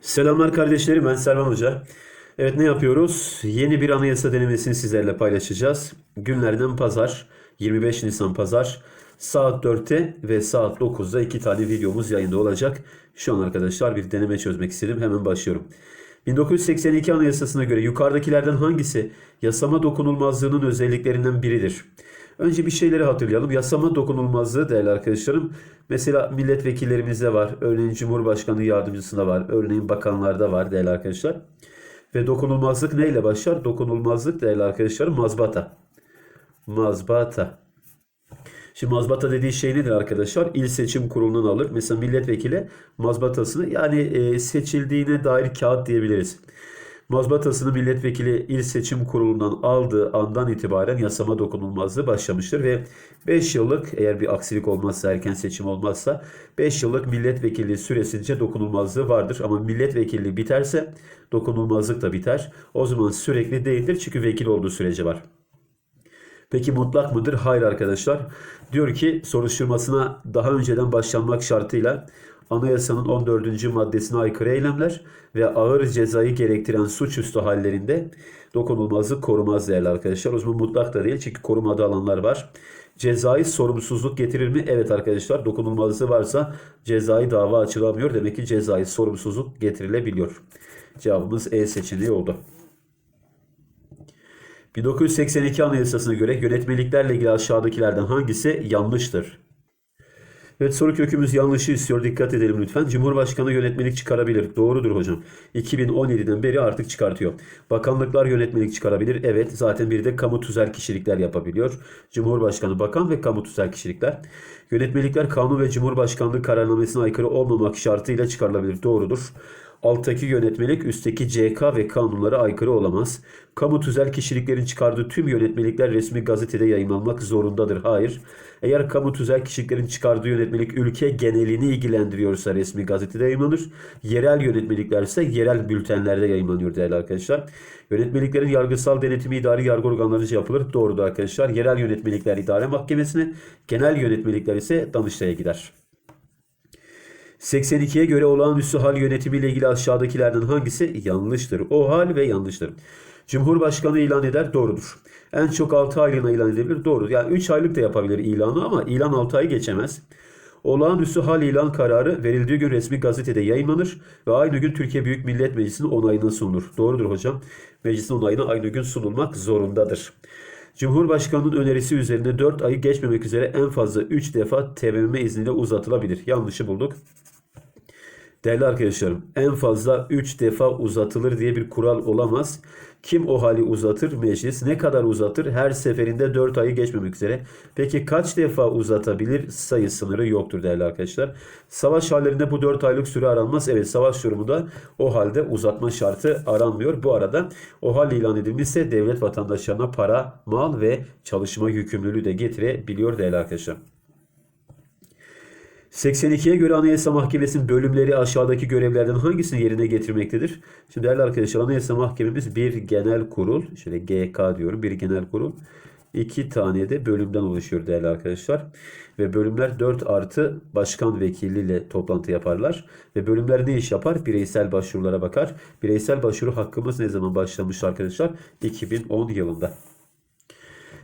Selamlar kardeşlerim ben Selman Hoca. Evet ne yapıyoruz? Yeni bir anayasa denemesini sizlerle paylaşacağız. Günlerden pazar 25 Nisan pazar saat 4'te ve saat 9'da iki tane videomuz yayında olacak. Şu an arkadaşlar bir deneme çözmek istedim. Hemen başlıyorum. 1982 Anayasası'na göre yukarıdakilerden hangisi yasama dokunulmazlığının özelliklerinden biridir? Önce bir şeyleri hatırlayalım. Yasama dokunulmazlığı değerli arkadaşlarım. Mesela milletvekillerimizde var. Örneğin Cumhurbaşkanı yardımcısında var. Örneğin bakanlarda var değerli arkadaşlar. Ve dokunulmazlık neyle başlar? Dokunulmazlık değerli arkadaşlarım mazbata. Mazbata. Şimdi mazbata dediği şey nedir arkadaşlar? İl seçim kurulundan alır. Mesela milletvekili mazbatasını yani e, seçildiğine dair kağıt diyebiliriz. Mazbatasını milletvekili il seçim kurulundan aldığı andan itibaren yasama dokunulmazlığı başlamıştır ve 5 yıllık eğer bir aksilik olmazsa erken seçim olmazsa 5 yıllık milletvekilliği süresince dokunulmazlığı vardır. Ama milletvekilliği biterse dokunulmazlık da biter. O zaman sürekli değildir çünkü vekil olduğu sürece var. Peki mutlak mıdır? Hayır arkadaşlar. Diyor ki soruşturmasına daha önceden başlanmak şartıyla anayasanın 14. maddesine aykırı eylemler ve ağır cezayı gerektiren suçüstü hallerinde dokunulmazlık korumaz değerli arkadaşlar. O zaman mutlak da değil çünkü korumada alanlar var. Cezai sorumsuzluk getirir mi? Evet arkadaşlar dokunulmazlığı varsa cezai dava açılamıyor. Demek ki cezai sorumsuzluk getirilebiliyor. Cevabımız E seçeneği oldu. 1982 Anayasası'na göre yönetmeliklerle ilgili aşağıdakilerden hangisi yanlıştır? Evet soru kökümüz yanlışı istiyor. Dikkat edelim lütfen. Cumhurbaşkanı yönetmelik çıkarabilir. Doğrudur hocam. 2017'den beri artık çıkartıyor. Bakanlıklar yönetmelik çıkarabilir. Evet zaten bir de kamu tüzel kişilikler yapabiliyor. Cumhurbaşkanı, bakan ve kamu tüzel kişilikler. Yönetmelikler kanun ve cumhurbaşkanlığı kararnamesine aykırı olmamak şartıyla çıkarılabilir. Doğrudur. Alttaki yönetmelik üstteki CK ve kanunlara aykırı olamaz. Kamu tüzel kişiliklerin çıkardığı tüm yönetmelikler resmi gazetede yayınlanmak zorundadır. Hayır. Eğer kamu tüzel kişiliklerin çıkardığı yönetmelik ülke genelini ilgilendiriyorsa resmi gazetede yayınlanır. Yerel yönetmelikler ise yerel bültenlerde yayınlanıyor değerli arkadaşlar. Yönetmeliklerin yargısal denetimi idari yargı organlarınca yapılır. Doğrudur arkadaşlar. Yerel yönetmelikler idare mahkemesine, genel yönetmelikler ise Danıştay'a gider. 82'ye göre olağanüstü hal yönetimiyle ilgili aşağıdakilerden hangisi yanlıştır? O hal ve yanlıştır. Cumhurbaşkanı ilan eder doğrudur. En çok 6 aylığına ilan edebilir doğrudur. Yani 3 aylık da yapabilir ilanı ama ilan 6 ay geçemez. Olağanüstü hal ilan kararı verildiği gün resmi gazetede yayınlanır ve aynı gün Türkiye Büyük Millet Meclisi'nin onayına sunulur. Doğrudur hocam. Meclisin onayına aynı gün sunulmak zorundadır. Cumhurbaşkanının önerisi üzerinde 4 ayı geçmemek üzere en fazla 3 defa TBMM izniyle uzatılabilir. Yanlışı bulduk. Değerli arkadaşlarım en fazla 3 defa uzatılır diye bir kural olamaz. Kim o hali uzatır? Meclis. Ne kadar uzatır? Her seferinde 4 ayı geçmemek üzere. Peki kaç defa uzatabilir? Sayı sınırı yoktur değerli arkadaşlar. Savaş hallerinde bu 4 aylık süre aranmaz. Evet savaş durumunda o halde uzatma şartı aranmıyor. Bu arada o hal ilan edilmişse devlet vatandaşlarına para, mal ve çalışma yükümlülüğü de getirebiliyor değerli arkadaşlar. 82'ye göre Anayasa Mahkemesi'nin bölümleri aşağıdaki görevlerden hangisini yerine getirmektedir? Şimdi değerli arkadaşlar Anayasa Mahkememiz bir genel kurul. Şöyle GK diyorum bir genel kurul. İki tane de bölümden oluşuyor değerli arkadaşlar. Ve bölümler 4 artı başkan vekiliyle toplantı yaparlar. Ve bölümler ne iş yapar? Bireysel başvurulara bakar. Bireysel başvuru hakkımız ne zaman başlamış arkadaşlar? 2010 yılında.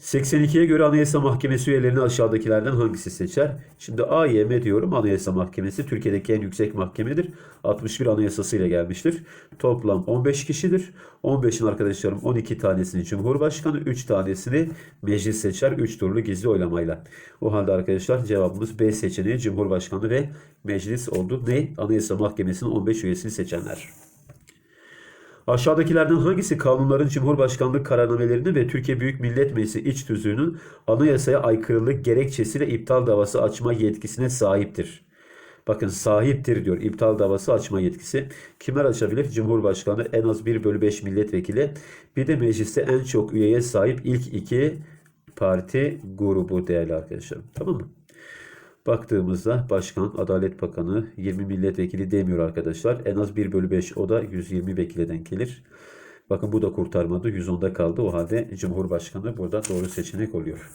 82'ye göre Anayasa Mahkemesi üyelerini aşağıdakilerden hangisi seçer? Şimdi AYM diyorum Anayasa Mahkemesi Türkiye'deki en yüksek mahkemedir. 61 anayasasıyla gelmiştir. Toplam 15 kişidir. 15'in arkadaşlarım 12 tanesini Cumhurbaşkanı, 3 tanesini meclis seçer. 3 turlu gizli oylamayla. O halde arkadaşlar cevabımız B seçeneği Cumhurbaşkanı ve meclis oldu. Ne? Anayasa Mahkemesi'nin 15 üyesini seçenler. Aşağıdakilerden hangisi kanunların Cumhurbaşkanlık kararnamelerini ve Türkiye Büyük Millet Meclisi iç tüzüğünün anayasaya aykırılık gerekçesiyle iptal davası açma yetkisine sahiptir? Bakın sahiptir diyor iptal davası açma yetkisi. Kimler açabilir? Cumhurbaşkanı en az 1 bölü 5 milletvekili. Bir de mecliste en çok üyeye sahip ilk iki parti grubu değerli arkadaşlar. Tamam mı? Baktığımızda Başkan, Adalet Bakanı, 20 milletvekili demiyor arkadaşlar. En az 1 bölü 5 o da 120 vekile denk gelir. Bakın bu da kurtarmadı. 110'da kaldı. O halde Cumhurbaşkanı burada doğru seçenek oluyor.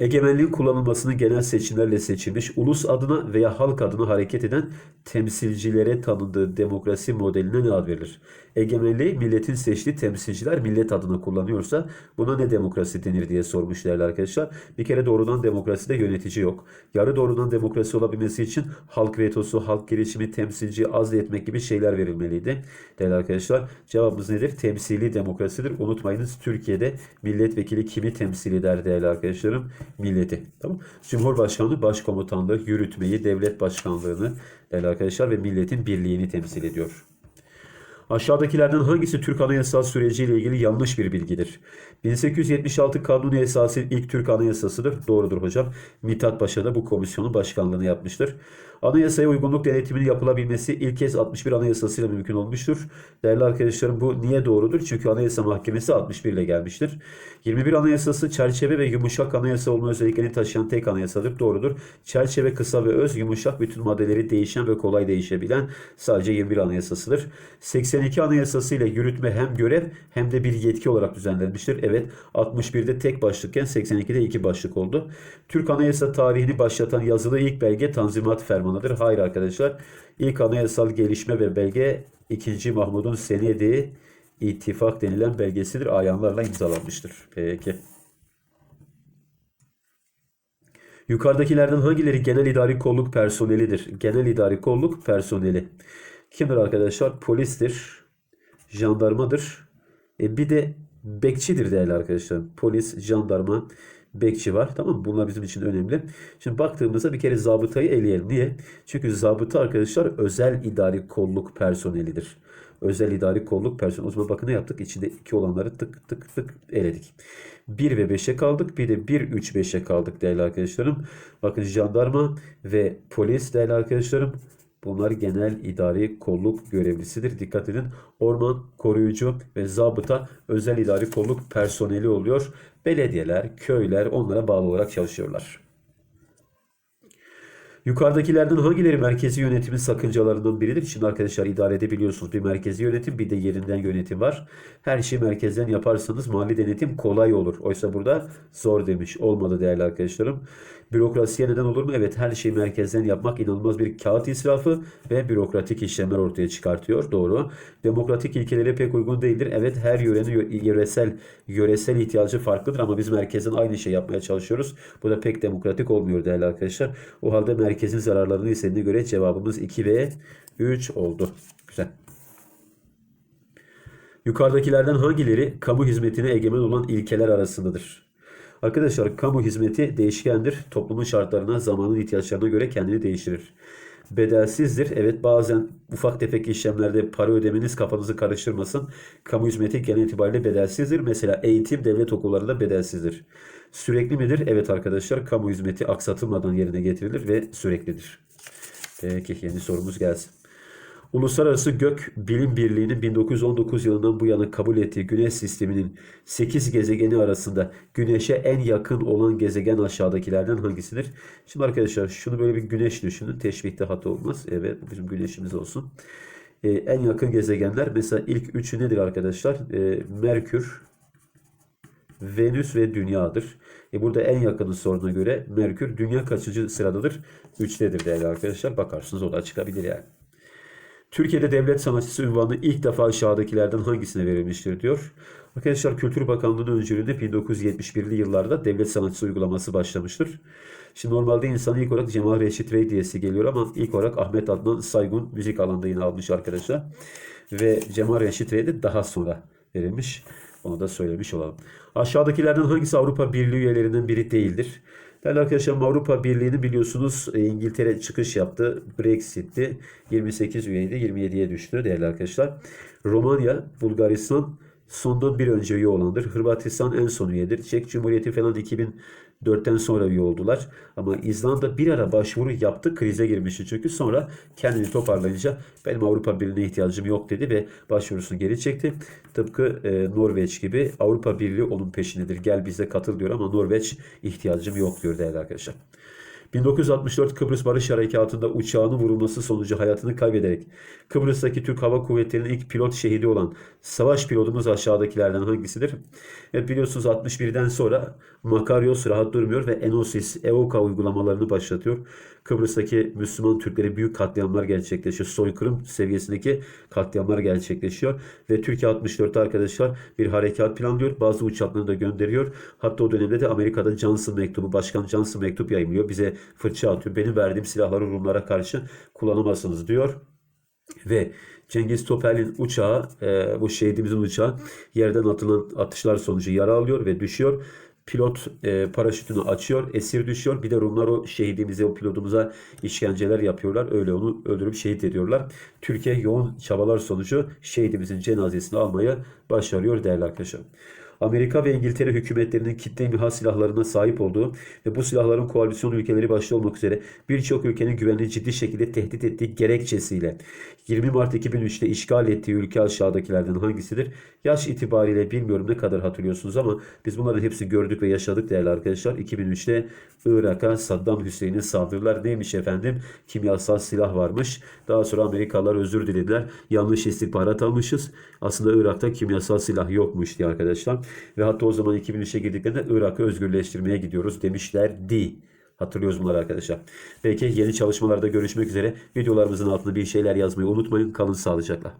Egemenliğin kullanılmasını genel seçimlerle seçilmiş, ulus adına veya halk adına hareket eden temsilcilere tanındığı demokrasi modeline ne ad verilir? Egemenliği milletin seçtiği temsilciler millet adına kullanıyorsa buna ne demokrasi denir diye sormuş değerli arkadaşlar. Bir kere doğrudan demokraside yönetici yok. Yarı doğrudan demokrasi olabilmesi için halk vetosu, halk girişimi, temsilci azletmek gibi şeyler verilmeliydi. Değerli arkadaşlar cevabımız nedir? Temsili demokrasidir. Unutmayınız Türkiye'de milletvekili kimi temsil eder değerli arkadaşlarım? Milleti. Tamam. Cumhurbaşkanı başkomutanlığı, yürütmeyi, devlet başkanlığını değerli arkadaşlar ve milletin birliğini temsil ediyor. Aşağıdakilerden hangisi Türk Anayasal süreciyle ilgili yanlış bir bilgidir? 1876 Kanuni Esası ilk Türk Anayasasıdır. Doğrudur hocam. Mithat Paşa da bu komisyonun başkanlığını yapmıştır. Anayasaya uygunluk denetiminin yapılabilmesi ilk kez 61 Anayasasıyla mümkün olmuştur. Değerli arkadaşlarım bu niye doğrudur? Çünkü Anayasa Mahkemesi 61 ile gelmiştir. 21 Anayasası çerçeve ve yumuşak anayasa olma özelliklerini taşıyan tek anayasadır. Doğrudur. Çerçeve kısa ve öz, yumuşak bütün maddeleri değişen ve kolay değişebilen sadece 21 Anayasasıdır. 82 Anayasası ile yürütme hem görev hem de bir yetki olarak düzenlenmiştir. Evet 61'de tek başlıkken 82'de iki başlık oldu. Türk Anayasa tarihini başlatan yazılı ilk belge Tanzimat Fermanı'dır. Hayır arkadaşlar. İlk anayasal gelişme ve belge 2. Mahmud'un senedi ittifak denilen belgesidir. Ayanlarla imzalanmıştır. Peki. Yukarıdakilerden hangileri genel idari kolluk personelidir? Genel idari kolluk personeli. Kimdir arkadaşlar? Polistir, jandarmadır. E bir de bekçidir değerli arkadaşlar. Polis, jandarma, bekçi var. Tamam mı? Bunlar bizim için önemli. Şimdi baktığımızda bir kere zabıtayı eleyelim. Niye? Çünkü zabıta arkadaşlar özel idari kolluk personelidir. Özel idari kolluk personeli. O zaman bakın ne yaptık? İçinde iki olanları tık tık tık eledik. 1 ve 5'e kaldık. Bir de 1, 3, 5'e kaldık değerli arkadaşlarım. Bakın jandarma ve polis değerli arkadaşlarım. Bunlar genel idari kolluk görevlisidir. Dikkat edin. Orman, koruyucu ve zabıta özel idari kolluk personeli oluyor. Belediyeler, köyler onlara bağlı olarak çalışıyorlar. Yukarıdakilerden hangileri merkezi yönetimin sakıncalarından biridir? Şimdi arkadaşlar idare edebiliyorsunuz. Bir merkezi yönetim bir de yerinden yönetim var. Her şeyi merkezden yaparsanız mali denetim kolay olur. Oysa burada zor demiş. Olmadı değerli arkadaşlarım. Bürokrasiye neden olur mu? Evet her şeyi merkezden yapmak inanılmaz bir kağıt israfı ve bürokratik işlemler ortaya çıkartıyor. Doğru. Demokratik ilkelere pek uygun değildir. Evet her yörenin yöresel yöresel ihtiyacı farklıdır ama biz merkezden aynı şey yapmaya çalışıyoruz. Bu da pek demokratik olmuyor değerli arkadaşlar. O halde merkezin zararlarını istediğine göre cevabımız 2 ve 3 oldu. Güzel. Yukarıdakilerden hangileri kamu hizmetine egemen olan ilkeler arasındadır? Arkadaşlar kamu hizmeti değişkendir. Toplumun şartlarına, zamanın ihtiyaçlarına göre kendini değiştirir. Bedelsizdir. Evet bazen ufak tefek işlemlerde para ödemeniz kafanızı karıştırmasın. Kamu hizmeti genel itibariyle bedelsizdir. Mesela eğitim devlet okullarında bedelsizdir. Sürekli midir? Evet arkadaşlar kamu hizmeti aksatılmadan yerine getirilir ve süreklidir. Peki yeni sorumuz gelsin. Uluslararası Gök Bilim Birliği'nin 1919 yılından bu yana kabul ettiği Güneş sisteminin 8 gezegeni arasında Güneş'e en yakın olan gezegen aşağıdakilerden hangisidir? Şimdi arkadaşlar şunu böyle bir güneş düşünün. Teşbihte hata olmaz. Evet bizim güneşimiz olsun. Ee, en yakın gezegenler mesela ilk üçü nedir arkadaşlar? Ee, Merkür, Venüs ve Dünya'dır. E burada en yakını soruna göre Merkür Dünya kaçıncı sıradadır? 3'tedir değerli arkadaşlar. Bakarsınız o da çıkabilir yani. Türkiye'de devlet sanatçısı ünvanı ilk defa aşağıdakilerden hangisine verilmiştir diyor. Arkadaşlar Kültür Bakanlığı'nın öncülüğünde 1971'li yıllarda devlet sanatçısı uygulaması başlamıştır. Şimdi normalde insan ilk olarak Cemal Reşit Rey diyesi geliyor ama ilk olarak Ahmet Adnan Saygun müzik alanında yine almış arkadaşlar. Ve Cemal Reşit Rey de daha sonra verilmiş. Onu da söylemiş olalım. Aşağıdakilerden hangisi Avrupa Birliği üyelerinden biri değildir? Değerli arkadaşlar Avrupa Birliği'ni biliyorsunuz e, İngiltere çıkış yaptı. Brexit'ti. 28 üyeydi. 27'ye düştü değerli arkadaşlar. Romanya, Bulgaristan sondan bir önce üye olandır. Hırvatistan en son üyedir. Çek Cumhuriyeti falan 2004'ten sonra üye oldular. Ama İzlanda bir ara başvuru yaptı. Krize girmişti çünkü. Sonra kendini toparlayınca benim Avrupa Birliği'ne ihtiyacım yok dedi ve başvurusunu geri çekti. Tıpkı e, Norveç gibi Avrupa Birliği onun peşindedir. Gel bize katıl diyor ama Norveç ihtiyacım yok diyor değerli arkadaşlar. 1964 Kıbrıs Barış Harekatı'nda uçağının vurulması sonucu hayatını kaybederek Kıbrıs'taki Türk Hava Kuvvetleri'nin ilk pilot şehidi olan savaş pilotumuz aşağıdakilerden hangisidir? Evet biliyorsunuz 61'den sonra Makarios rahat durmuyor ve Enosis, EOKA uygulamalarını başlatıyor. Kıbrıs'taki Müslüman Türkleri büyük katliamlar gerçekleşiyor. Soykırım seviyesindeki katliamlar gerçekleşiyor. Ve Türkiye 64'te arkadaşlar bir harekat planlıyor. Bazı uçaklarını da gönderiyor. Hatta o dönemde de Amerika'da Johnson mektubu, Başkan Johnson mektup yayınlıyor. Bize fırça atıyor. Benim verdiğim silahları Rumlara karşı kullanamazsınız diyor. Ve Cengiz Topel'in uçağı, e, bu şehidimizin uçağı yerden atılan atışlar sonucu yara alıyor ve düşüyor. Pilot e, paraşütünü açıyor, esir düşüyor. Bir de Rumlar o şehidimize, o pilotumuza işkenceler yapıyorlar. Öyle onu öldürüp şehit ediyorlar. Türkiye yoğun çabalar sonucu şehidimizin cenazesini almaya başarıyor değerli arkadaşlar. Amerika ve İngiltere hükümetlerinin kitle imha silahlarına sahip olduğu ve bu silahların koalisyon ülkeleri başta olmak üzere birçok ülkenin güvenliğini ciddi şekilde tehdit ettiği gerekçesiyle 20 Mart 2003'te işgal ettiği ülke aşağıdakilerden hangisidir? Yaş itibariyle bilmiyorum ne kadar hatırlıyorsunuz ama biz bunların hepsini gördük ve yaşadık değerli arkadaşlar. 2003'te Irak'a Saddam Hüseyin'in saldırılar neymiş efendim? Kimyasal silah varmış. Daha sonra Amerikalılar özür dilediler. Yanlış istihbarat almışız. Aslında Irak'ta kimyasal silah yokmuş diye arkadaşlar. Ve hatta o zaman 2003'e girdiklerinde Irak'ı özgürleştirmeye gidiyoruz demişlerdi. Hatırlıyoruz bunları arkadaşlar. Peki yeni çalışmalarda görüşmek üzere. Videolarımızın altına bir şeyler yazmayı unutmayın. Kalın sağlıcakla.